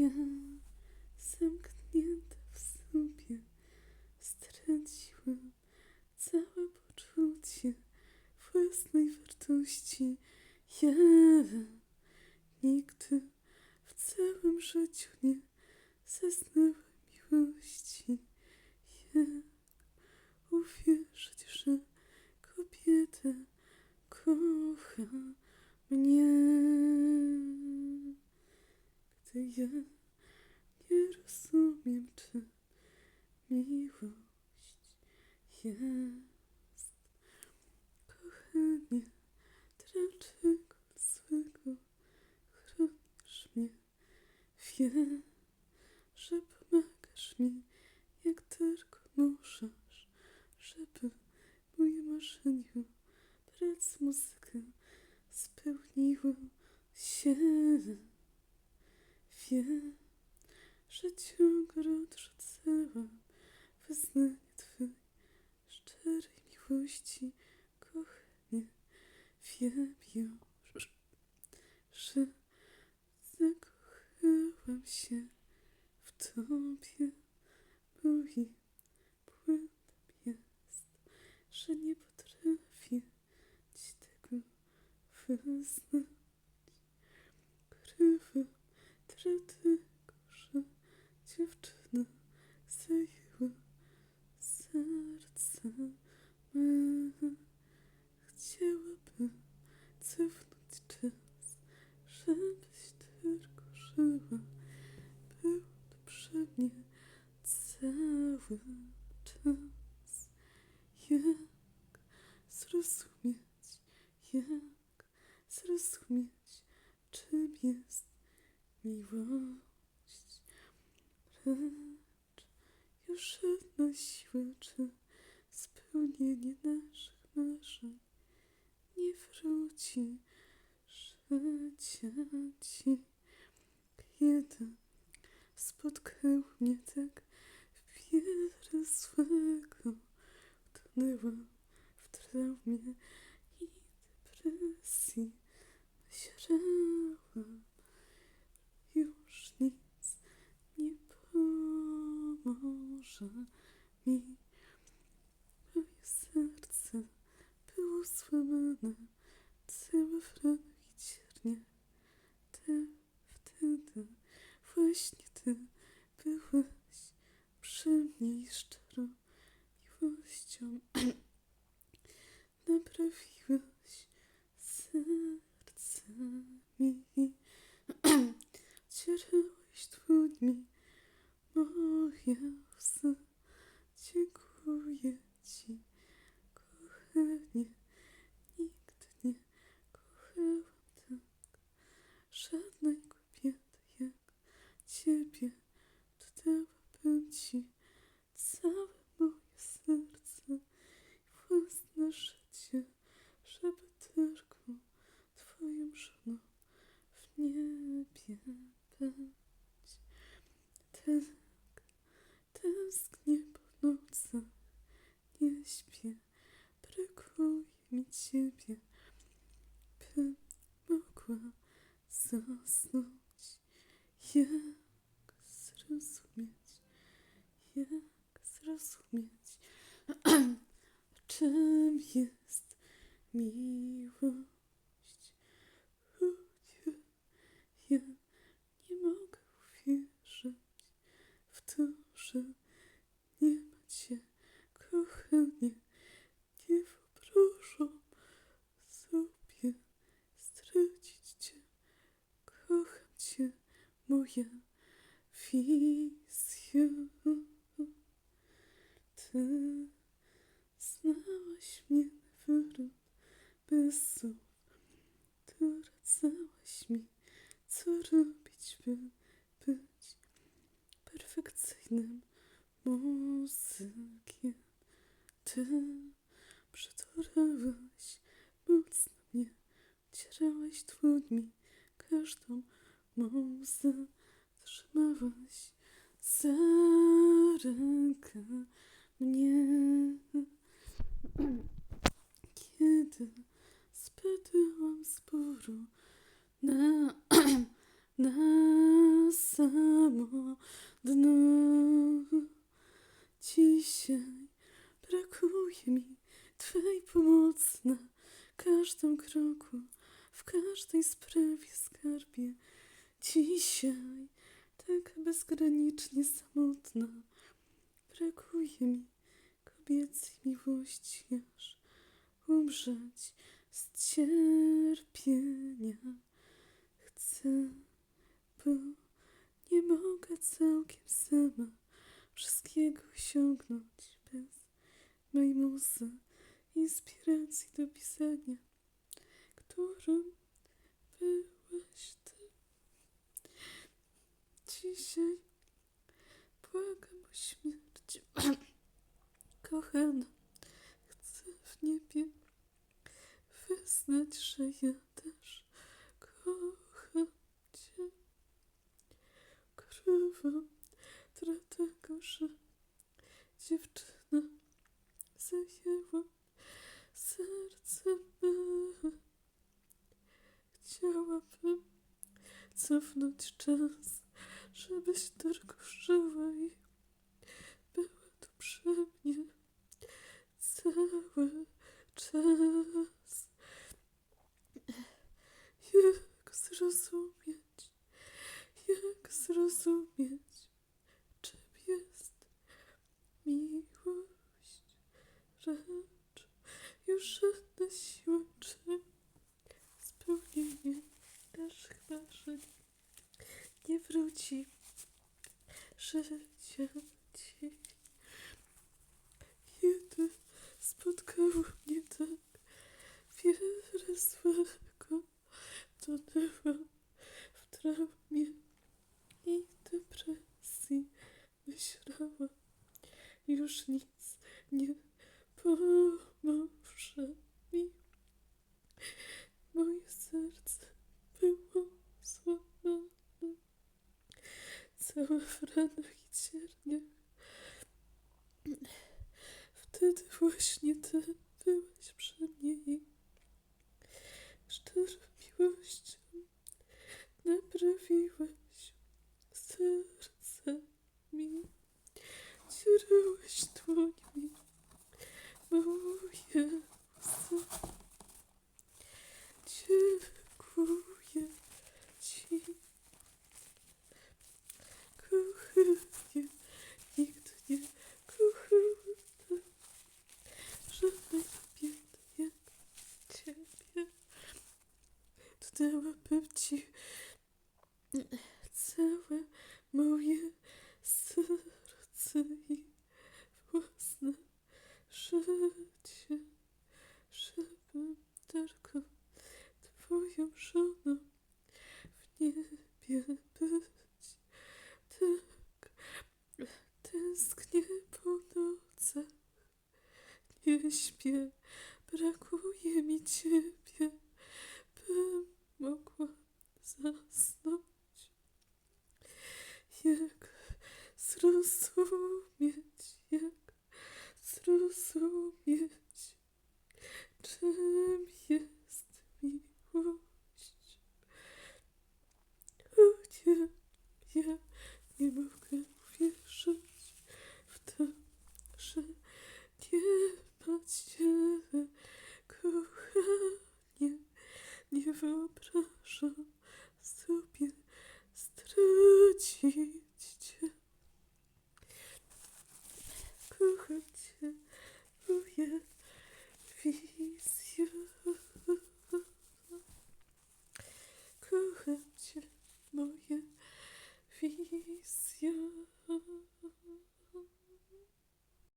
Ja zamknięta w sobie straciłam całe poczucie własnej wartości. Ja nigdy w całym życiu nie zaznałam miłości. Jak uwierzyć, że kobieta kocha mnie? Gdy ja nie rozumiem, czy miłość jest. Kochanie, dlaczego złego chronisz mnie? Wiem, że pomagasz mi, jak tylko możesz, żeby moje marzenia brać muzykę spełniło się. Że ciągle odrzucałam wyznanie Twej szczerej miłości, kochanie. Wiem już, że zakochałam się w Tobie. Moim błędem jest, że nie potrafię Ci tego wyznać. Krywam dlatego, że dziewczyna zajęła serce me. Chciałabym cofnąć czas, żebyś tylko żyła. Był to przy mnie cały czas. Jak zrozumieć, jak zrozumieć, czym jest miłość? Lecz już żadna siła czy spełnienie naszych marzeń nie wróci życia ci. Kiedy spotkał mnie tak wiele złego, utonęłam w traumie i depresji. Myślałam, już nic nie pomoże mi. Moje serce było złamane, całe w ranach i cierniach. Ty wtedy, właśnie ty byłeś przy mnie i szczerą miłością. Naprawiłeś serce mi. Cierałeś dłońmi moje łzy. Dziękuję ci, kochanie. Nigdy nie kochałam tak żadnej kobiety jak ciebie. Oddałabym ci całe moje serce i własne życie, żeby tylko twoją żoną w niebie być. Tak tęsknię po nocach, nie śpię, brakuje mi ciebie, bym mogła zasnąć. Jak zrozumieć, jak zrozumieć, czym jest miłość? Ludzie, ja nie mogę uwierzyć w to, że nie macie kochania. Nie wyobrażam sobie stracić cię. Kocham cię, moja wizja. Ty znałaś mnie na wylot bez słów. Ty przytulałaś mocno mnie, cierałaś dłońmi każdą mą łzę, trzymałaś za rękę mnie. Kiedy spadałam z bóru na, na sam samotna. Dzisiaj brakuje mi Twej pomocy na każdym kroku, w każdej sprawie skarbie. Dzisiaj tak bezgranicznie samotna. Brakuje mi kobiecej miłości, aż umrzeć z cierpienia. Chcę, bo nie mogę całkiem sama wszystkiego osiągnąć bez mej muzy, inspiracji do pisania, którą byłaś ty. Dzisiaj błagam o śmierć, kochana, chcę w niebie wyznać, że ja też kocham cię. Ukrywam, dlatego że dziewczyna zajęła cofnąć czas, żebyś tylko żyła i była tu przy mnie cały czas. Jak zrozumieć, jak zrozumieć, czym jest miłość, rzecz już żadna siła, czy spełnienie chyba, że nie wróci życia ci. Kiedy spotkało mnie tak wiele złego, tonęłam w traumie i depresji. Myślałam, już nic nie pomoże mi. Moje serce było złamane, całe w ranach i. Wtedy właśnie ty byłeś przy mnie i szczerą miłością naprawiłeś serce mi. Cierałeś dłońmi moje łzy. Dziękuję ci. Kochanie, nigdy nie kochałem żadnej kobiety jak ciebie. Dodałabym ci całe moje serce i własne życie, żebym tylko twoją żoną w niebie być. Tak tęsknię po nocach, nie śpię, brakuje mi ciebie, bym mogła zasnąć. Jak zrozumieć, jak zrozumieć, czym jest miłość? O nie, ja nie mogę uwierzyć w to, że nie ma ciebie, kochanie. Nie wyobrażam sobie stracić cię. Kocham cię, o Jezu.